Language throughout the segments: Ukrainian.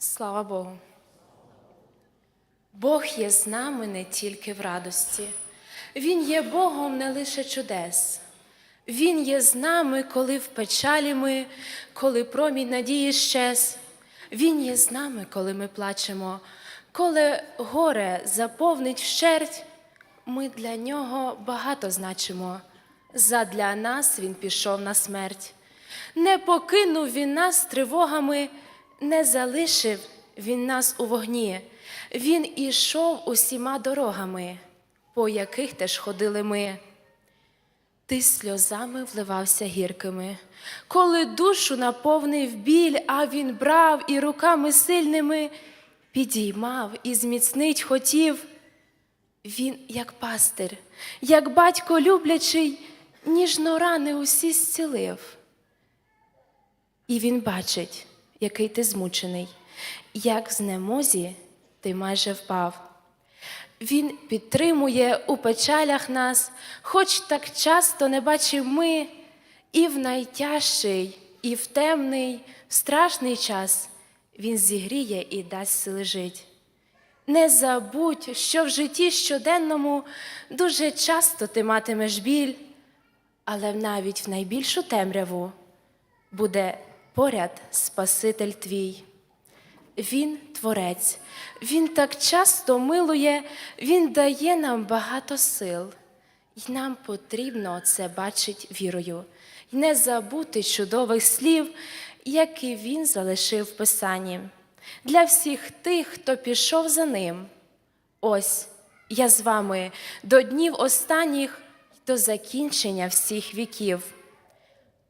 Слава Богу. Бог є з нами не тільки в радості. Він є Богом не лише чудес. Він є з нами, коли в печалі ми, коли промінь надії щез. Він є з нами, коли ми плачемо, коли горе заповнить вщерть. Ми для нього багато значимо. Задля нас він пішов на смерть. Не покинув він нас тривогами, не залишив він нас у вогні. Він ішов усіма дорогами, по яких теж ходили ми. Ти сльозами вливався гіркими, коли душу наповнив біль, а він брав і руками сильними підіймав і зміцнить хотів. Він, як пастир, як батько люблячий, ніжно рани усі зцілив. І він бачить, який ти змучений, як в знемозі ти майже впав. Він підтримує у печалях нас, хоч так часто не бачив ми, і в найтяжчий, і в темний, в страшний час Він зігріє і дасть сили жить. Не забудь, що в житті щоденному дуже часто ти матимеш біль, але навіть в найбільшу темряву буде поряд Спаситель твій. Він творець, Він так часто милує, Він дає нам багато сил, і нам потрібно це бачить вірою, і не забути чудових слів, які він залишив в Писанні. Для всіх тих, хто пішов за ним. Ось я з вами до днів останніх до закінчення всіх віків.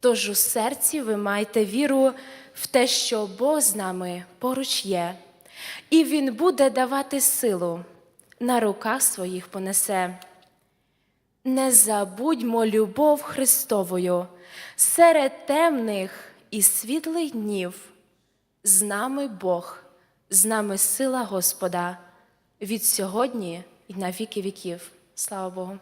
Тож у серці ви маєте віру в те, що Бог з нами поруч є, і Він буде давати силу, на руках своїх понесе. Не забудьмо любов Христовою серед темних і світлих днів. З нами Бог, з нами сила Господа від сьогодні і на віки віків. Слава Богу.